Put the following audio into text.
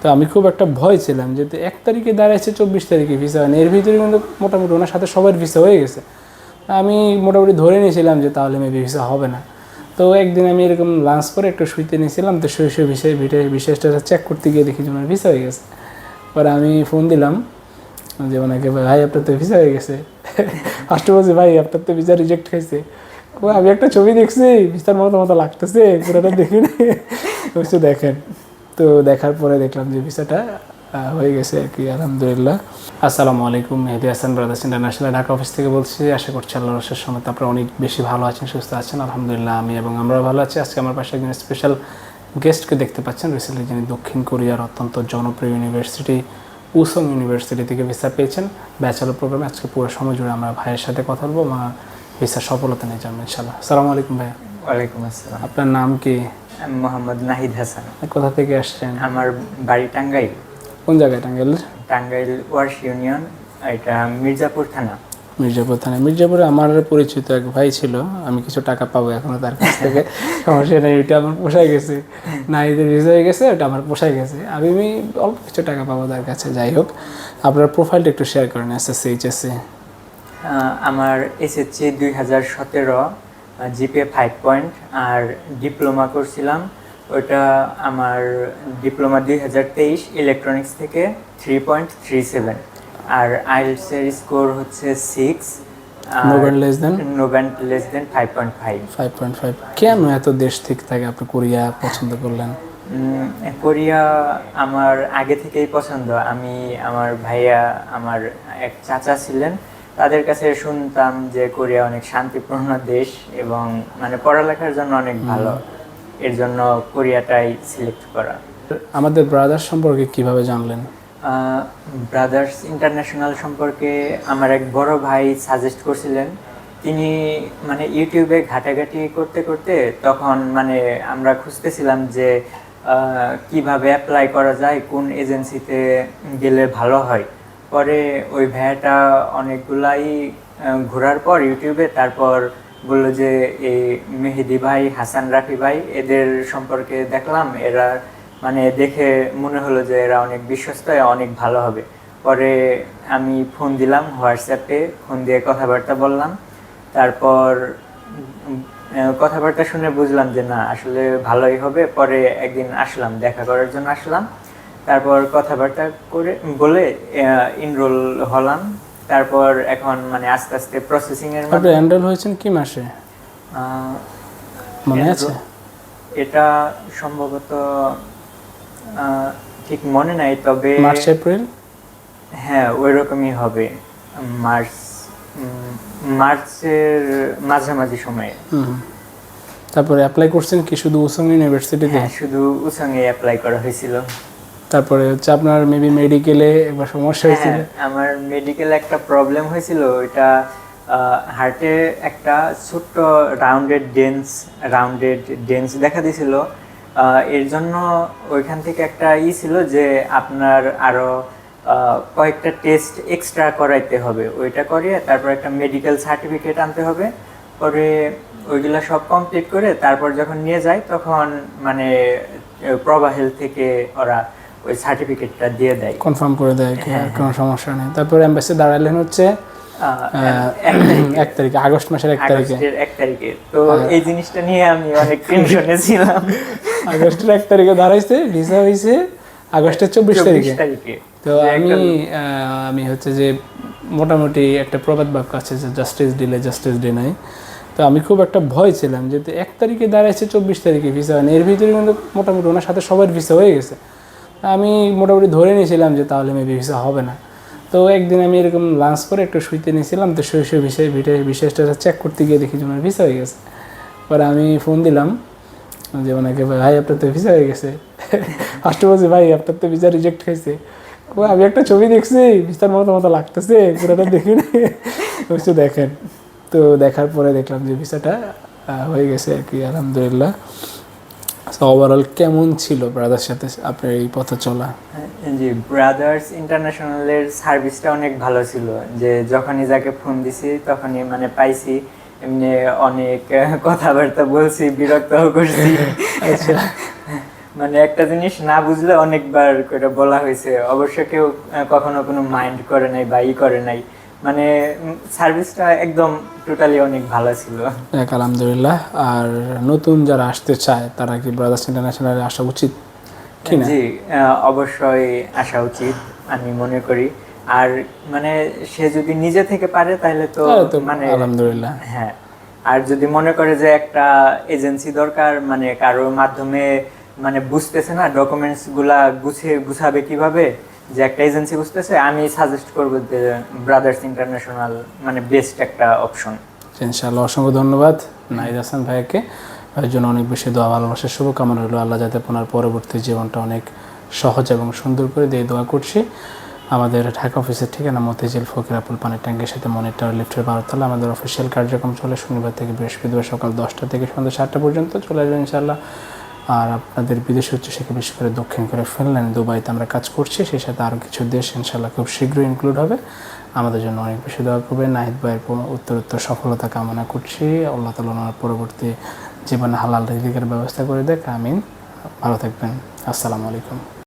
তো আমি খুব একটা ভয় ছিলাম যেহেতু এক তারিখে দাঁড়াইছে চব্বিশ তারিখে ভিসা হয়নি এর ভিতরে কিন্তু মোটামুটি ওনার সাথে সবার ভিসা হয়ে গেছে। আমি মোটামুটি ধরে নিয়েছিলাম যে তাহলে মেবি ভিসা হবে না। তো একদিন আমি এরকম লাঞ্চ করে একটু শুইতে নিয়েছিলাম, তো শুয়ে শুয়ে ভিসা বিশেষটা চেক করতে গিয়ে দেখি যে ওনার ভিসা হয়ে গেছে। পরে আমি ফোন দিলাম যে ওনাকে, ভাই, আপনার তো ভিসা হয়ে গেছে। ফার্স্টে বলছি, ভাই, আপনার তো ভিসা রিজেক্ট হয়েছে। আমি একটা ছবি দেখছি ভিসার মতো মতো লাগতেছে, পুরোটা দেখিনি বলছে, দেখেন। তো দেখার পরে দেখলাম যে ভিসাটা হয়ে গেছে আর কি, আলহামদুলিল্লাহ। আসসালামু আলাইকুম, Mehedi Hasan brothers international Dhaka office থেকে বলছি। আশা করছি আল্লাহ রসের সময় আপনারা অনেক বেশি ভালো আছেন, সুস্থ আছেন। আলহামদুলিল্লাহ, আমি এবং আমরাও ভালো আছি। আজকে আমার পাশে একজন স্পেশাল গেস্টকে দেখতে পাচ্ছেন রিসেন্টলি যিনি দক্ষিণ কোরিয়ার অত্যন্ত জনপ্রিয় ইউনিভার্সিটি উসং ইউনিভার্সিটি থেকে ভিসা পেয়েছেন। ব্যাচেলর প্রোগ্রামে আজকে পুরো সময় জুড়ে আমরা ভাইয়ের সাথে কথা বলব। আমার ভিসা সফলতা নিয়ে জানব ইনশাল্লাহ সালামু আলাইকুম ভাইয়া। ওয়ালাইকুম আসসালাম। আপনার নাম কি? আমি মোহাম্মদ নাহিদ হাসান। কোথা থেকে আসছেন? আমার বাড়ি টাঙ্গাইল। কোন জায়গায় টাঙ্গাইল? টাঙ্গাইল ওয়ার্স ইউনিয়ন এটা মির্জাপুর থানা। মির্জাপুর থানায় মির্জাপুরে আমার পরিচিত এক ভাই ছিল আমি কিছু টাকা পাবো এখনও তার কাছ থেকে। সমস্যা নেই ওইটা আমার পোষায় গেছে। না এদের ভিসা হয়ে গেছে ওটা আমার পোষায় গেছে। আমি আমি অল্প কিছু টাকা পাবো তার কাছে যাই হোক। আপনার প্রোফাইলটা একটু শেয়ার করেন এসএসসি এইচএসসি আমার এসএসসি দুই হাজার সতেরো জিপে ফাইভ পয়েন্ট আর ডিপ্লোমা করছিলাম। ওটা আমার ডিপ্লোমা দুই হাজার তেইশ ইলেকট্রনিক্স থেকে থ্রি পয়েন্ট থ্রি সেভেন আর আইএলসের স্কোর হচ্ছে সিক্স কেন এত দেশ থেকে থাকে? আপনি কোরিয়া পছন্দ করলেন? কোরিয়া আমার আগে থেকেই পছন্দ। আমি আমার ভাইয়া আমার এক চাচা ছিলেন। তাদের কাছে শুনতাম যে কোরিয়া অনেক শান্তিপূর্ণ দেশ এবং মানে পড়ালেখার জন্য অনেক ভালো। এর জন্য কোরিয়াটাই সিলেক্ট করা। আমাদের ব্রাদার্স সম্পর্কে কীভাবে জানলেন? ব্রাদার্স ইন্টারন্যাশনাল সম্পর্কে আমার এক বড় ভাই সাজেস্ট করছিলেন। তিনি মানে ইউটিউবে ঘাটাঘাটি করতে করতে তখন মানে আমরা খুঁজতেছিলাম যে কীভাবে অ্যাপ্লাই করা যায় কোন এজেন্সিতে গেলে ভালো হয়। পরে ওই ভাইয়াটা অনেকগুলাই ঘোরার পর ইউটিউবে, তারপর বলল যে, এই মেহেদি ভাই, হাসান রাফি ভাই, এদের সম্পর্কে দেখলাম, এরা মানে দেখে মনে হলো যে এরা অনেক বিশ্বস্ত অনেক ভালো হবে। পরে আমি ফোন দিলাম হোয়াটসঅ্যাপে, ফোন দিয়ে কথাবার্তা বললাম। তারপর কথাবার্তা শুনে বুঝলাম যে, না, আসলে ভালোই হবে। পরে একদিন আসলাম, দেখা করার জন্য আসলাম। তারপর কথাবার্তা করে বলে ইনরোল হলাম। তারপর এখন মানে আস্তে আস্তে প্রসেসিং এর আপনি এনরোল হয়েছেন কি মাসে? মনে আছে? এটা সম্ভবত ঠিক মনে নাই তবে মার্চ এপ্রিল? হ্যাঁ ওই রকমই হবে। মার্চ মার্চের মাঝামাঝি সময়ে। তারপরে অ্যাপ্লাই করছেন কি? শুধু উসং ইউনিভার্সিটিতে? হ্যাঁ শুধু উসঙ্গে অ্যাপ্লাই করা হয়েছিল। তারপরে হচ্ছে আপনার মেবি মেডিকেলে একবার সমস্যা হয়েছিল? হ্যাঁ, আমার মেডিকেল একটা প্রবলেম হয়েছিল ওইটা হার্টে একটা ছোট্ট রাউন্ডেড ডেন্স রাউন্ডেড ডেন্স দেখা দিয়েছিল। এর জন্য ওইখান থেকে একটা ই ছিল যে আপনার আরও কয়েকটা টেস্ট এক্সট্রা করাইতে হবে। ওইটা করিয়ে তারপর একটা মেডিকেল সার্টিফিকেট আনতে হবে। পরে ওইগুলা সব কমপ্লিট করে তারপর যখন নিয়ে যায় তখন মানে প্রবাহেল থেকে ওরা ওই সার্টিফিকেটটা দিয়ে দেয়। কনফার্ম করে দেয় কোনো সমস্যা নেই। তারপরে এম্বাসি দাঁড়ালেন হচ্ছে এক তারিখে, আগস্ট মাসের এক তারিখে। এক তারিখে। তো এই জিনিসটা নিয়ে আমি অনেক টেনশনে ছিলাম। আগস্টের এক তারিখে দাঁড়াইছে ভিসা হয়েছে আগস্টের চব্বিশ তারিখে। তো আমি আমি হচ্ছে যে মোটামুটি একটা প্রবাদ বাক্য আছে যে জাস্টিস ডিলে জাস্টিস ডে নাই। তো আমি খুব একটা ভয় ছিলাম যেহেতু এক তারিখে দাঁড়াইছে চব্বিশ তারিখে ভিসা হয়নি। এর ভিতরে কিন্তু মোটামুটি ওনার সাথে সবার ভিসা হয়ে গেছে। আমি মোটামুটি ধরে নিয়েছিলাম যে তাহলে মেবি ভিসা হবে না। তো একদিন আমি এরকম লাঞ্চ করে একটু শুইতে নিয়েছিলাম, তো শুয়ে শুয়ে ভিসা ভিটে বিশেষটা চেক করতে গিয়ে দেখি যে ওনার ভিসা হয়ে গেছে। পরে আমি ফোন দিলাম যে ওনাকে, ভাই, আপনার তো ভিসা হয়ে গেছে। ফার্স্টে বলছি ভাই, আপনার তো ভিসা রিজেক্ট হয়েছে। আমি একটা ছবি দেখছি ভিসার মতো মতো লাগতেছে, পুরোটা দেখিনি বলছে, দেখেন। তো দেখার পরে দেখলাম যে ভিসাটা হয়ে গেছে আর কি, আলহামদুলিল্লাহ। ওভারঅল কেমন ছিল ব্রাদার সাথে আপনার এই পথে চলা? জি ব্রাদার্স ইন্টারন্যাশনালের সার্ভিসটা অনেক ভালো ছিল। যে যখনই যাকে ফোন দিছি তখনই মানে পাইছি এমনি অনেক কথাবার্তা বলছি বিরক্ত করছি। আচ্ছা। মানে একটা জিনিস না বুঝলে অনেকবার করে বলা হয়েছে। অবশ্য কেউ কখনো কোনো মাইন্ড করে নাই বা ই করে নাই। মানে সার্ভিসটা একদম টোটালি অনেক ভালো ছিল। এক আলহামদুলিল্লাহ। আর নতুন যারা আসতে চায় তারা কি ব্রাদার্স ইন্টারন্যাশনালে আসা উচিত কি না? জি অবশ্যই আসা উচিত আমি মনে করি। আর মানে সে যদি নিজে থেকে পারে তাহলে তো মানে আলহামদুলিল্লাহ। হ্যাঁ। আর যদি মনে করে যে একটা এজেন্সি দরকার মানে কারোর মাধ্যমে মানে বুঝতেছে না ডকুমেন্টসগুলা গুছিয়ে গুছাবে কীভাবে যে একটা এজেন্সি বুঝতেছে আমি সাজেস্ট করব যে ব্রাদার্স ইন্টারন্যাশনাল মানে বেস্ট একটা অপশন ইনশাআল্লাহ অসংখ্য ধন্যবাদ নাহিদ হাসান ভাইকে। ভাইয়ের জন্য অনেক বেশি দোয়া, ভালোবাসার শুভকামনা রইল। আল্লাহ যাতে ওনার পরবর্তী জীবনটা অনেক সহজ এবং সুন্দর করে দিয়ে দোয়া করছি। আমাদের ঢাকা অফিসের ঠিকানা মতিঝিল ফকিরাপুল পানির ট্যাঙ্কের সাথে মনিটর লিফটের বারোতলা। আমাদের অফিসিয়াল কার্যক্রম চলে শনিবার থেকে বৃহস্পতিবার সকাল দশটা থেকে সন্ধ্যা সাতটা পর্যন্ত। চলে আসবেন ইনশাআল্লাহ। আর আপনাদের বিদেশি উচ্চশিক্ষা বিশেষ করে দক্ষিণ করে ফিনল্যান্ড, দুবাইতে আমরা কাজ করছি। সেই সাথে আরও কিছু দেশ ইনশাল্লাহ খুব শীঘ্রই ইনক্লুড হবে। আমাদের জন্য অনেক বেশি দোয়া করবে নাহিদ ভাইয়ের উত্তরোত্তর উত্তর উত্তর সফলতা কামনা করছি। আল্লাহ তালা ওনার পরবর্তী জীবনে হালাল রিজিকের ব্যবস্থা করে দেখ। আমিন। ভালো থাকবেন। আসসালামু আলাইকুম।